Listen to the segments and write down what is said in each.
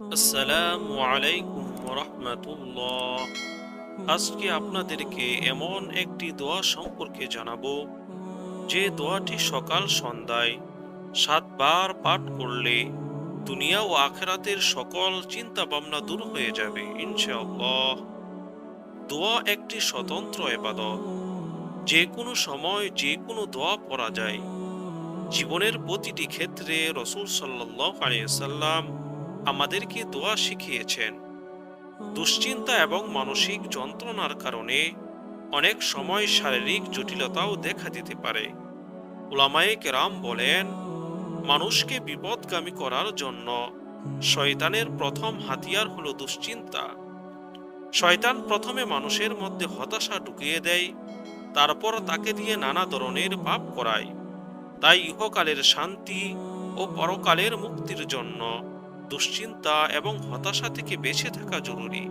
আসসালামু আলাইকুম রহমতুল্লাহ আজকে আপনাদেরকে এমন একটি দোয়া সম্পর্কে জানাব। যে দোয়াটি সকাল সন্ধ্যায় সাতবার পাঠ করলে দুনিয়া ও আখেরাতের সকল চিন্তা ভাবনা দূর হয়ে যাবে, ইনশাআল্লাহ। দোয়া একটি স্বতন্ত্র এবাদত যে কোনো সময় যে কোনো দোয়া পড়া যায়। জীবনের প্রতিটি ক্ষেত্রে রসুল সাল্লাহ আলিয়াল্লাম আমাদেরকে দোয়া শিখিয়েছেন। দুশ্চিন্তা এবং মানসিক যন্ত্রণার কারণে অনেক সময় শারীরিক জটিলতাও দেখা দিতে পারে। ওলামায়ে কেরাম বলেন, মানুষকে বিপদগামী করার জন্য শয়তানের প্রথম হাতিয়ার হলো দুশ্চিন্তা। শয়তান প্রথমে মানুষের মধ্যে হতাশা ঢুকিয়ে দেয়, তারপর তাকে দিয়ে নানা ধরনের পাপ করায়। তাই ইহকালের শান্তি ও পরকালের মুক্তির জন্য দুশ্চিন্তা এবং হতাশা থেকে বেঁচে থাকা জরুরি।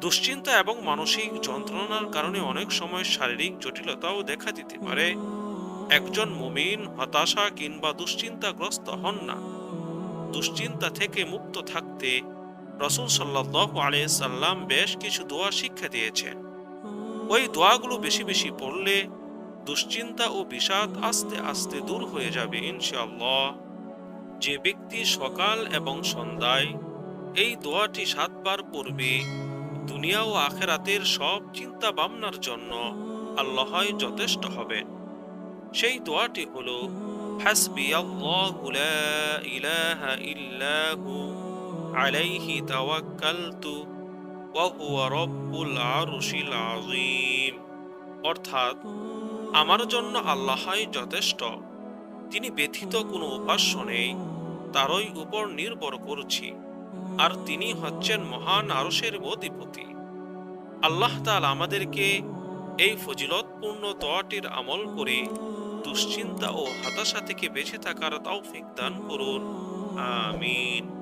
দুশ্চিন্তা এবং মানসিক যন্ত্রণার কারণে অনেক সময় শারীরিক জটিলতাও দেখা দিতে পারে। একজন মুমিন হতাশা কিংবা দুশ্চিন্তাগ্রস্ত হন না। দুশ্চিন্তা থেকে মুক্ত থাকতে রসুল সাল্লাহ আলিয়াল্লাম বেশ কিছু দোয়া শিক্ষা দিয়েছেন। ওই দোয়াগুলো বেশি বেশি পড়লে দুশ্চিন্তা ও বিষাদ আস্তে আস্তে দূর হয়ে যাবে ইনশাআল্লাহ। যে ব্যক্তি সকাল এবং সন্ধ্যায় এই দোয়াটি সাতবার পড়বে, দুনিয়া ও আখেরাতের সব চিন্তা ভাবনার জন্য আল্লাহই যথেষ্ট হবে। সেই দোয়াটি হল হাসবি ইলাহা আলাইহি তাওয়াক্কালতু ওয়া রব্বুল আরশিল আযীম। অর্থাৎ, আমার জন্য আল্লাহই যথেষ্ট। তিনি ব্যথিত কোনো উপাস্য নেই, তারই উপর নির্ভর করছি, আর তিনি হচ্ছেন মহান আরসের অধিপতি। আল্লাহ তাল আমাদেরকে এই ফজিলতপূর্ণ দোয়াটির আমল করে দুশ্চিন্তা ও হতাশা থেকে বেঁচে থাকার তৌফিক দান করুন। আমিন।